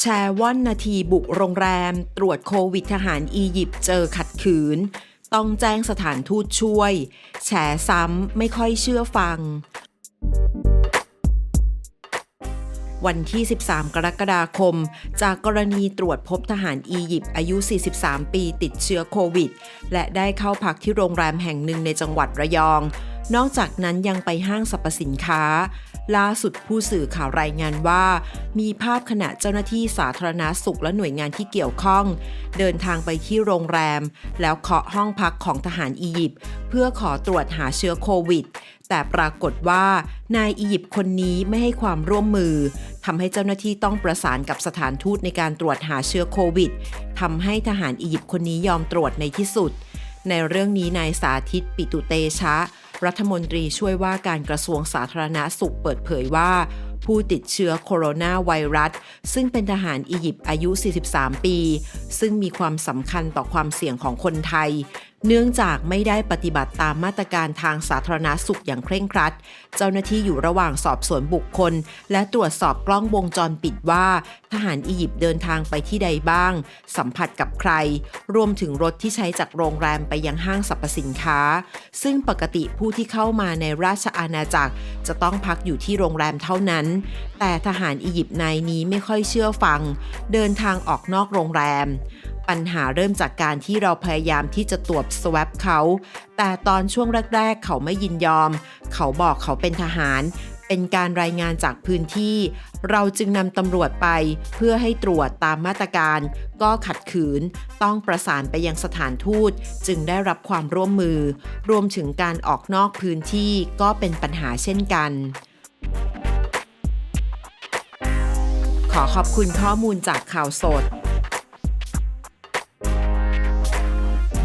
แชร์ว่อนนาทีบุกโรงแรม ตรวจโควิดทหารอียิปต์เจอขัดขืน ต้องแจ้งสถานทูตช่วยแฉซ้ำไม่ค่อยเชื่อฟัง วันที่ 13 กรกฎาคม จากกรณีตรวจพบทหารอียิปต์อายุ 43 ปีติดเชื้อโควิด และได้เข้าพักที่โรงแรมแห่งหนึ่งในจังหวัดระยองนอกจากนั้นยังไปห้างสรรพสินค้า ล่าสุดผู้สื่อข่าวรายงานว่า มีภาพขณะเจ้าหน้าที่สาธารณาสุขและหน่วยงานที่เกี่ยวข้อง เดินทางไปที่โรงแรม แล้วเคาะห้องพักของทหารอียิปต์เพื่อขอตรวจหาเชื้อโควิด แต่ปรากฏว่านายอียิปต์คนนี้ไม่ให้ความร่วมมือทำให้เจ้าหน้าที่ต้องประสานกับสถานทูตในการตรวจหาเชื้อโควิดทำให้ทหารอียิปต์คนนี้ยอมตรวจในที่สุด ในเรื่องนี้นายสาธิตปิตุเตชะ รัฐมนตรีช่วยว่าการกระทรวงสาธารณาสุขเปิดเผยว่า ผู้ติดเชื้อโคโรนาไวรัส ซึ่งเป็นทหารอียิปต์อายุ 43 ปี ซึ่งมีความสำคัญต่อความเสี่ยงของคนไทย เนื่องจากไม่ได้ปฏิบัติตามมาตรการทางสาธารณาสุขอย่างเคร่งครัด เจ้าหน้าที่อยู่ระหว่างสอบสวนบุคคล และตรวจสอบกล้องวงจรปิดว่า ทหารอียิปต์เดินทางไปที่ใดบ้าง สัมผัสกับใคร รวมถึงรถที่ใช้จากโรงแรมไปยังห้างสรรพสินค้า ซึ่งปกติผู้ที่เข้ามาในราชอาณาจักร จะต้องพักอยู่ที่โรงแรมเท่านั้น แต่ทหารอียิปต์นายนี้ไม่ค่อยเชื่อฟัง เดินทางออกนอกโรงแรม ปัญหาเริ่มจากการที่เราพยายามที่จะตรวจสวปเขา แต่ตอนช่วงแรก ๆ เขาไม่ยินยอม เขาบอกเขาเป็นทหาร เป็นการรายงานจากพื้นที่ เราจึงนำตำรวจไปเพื่อให้ตรวจตามมาตรการ ก็ขัดขืน ต้องประสานไปยังสถานทูต จึงได้รับความร่วมมือ รวมถึงการออกนอกพื้นที่ก็เป็นปัญหาเช่นกันขอขอบคุณข้อมูลจากข่าวสด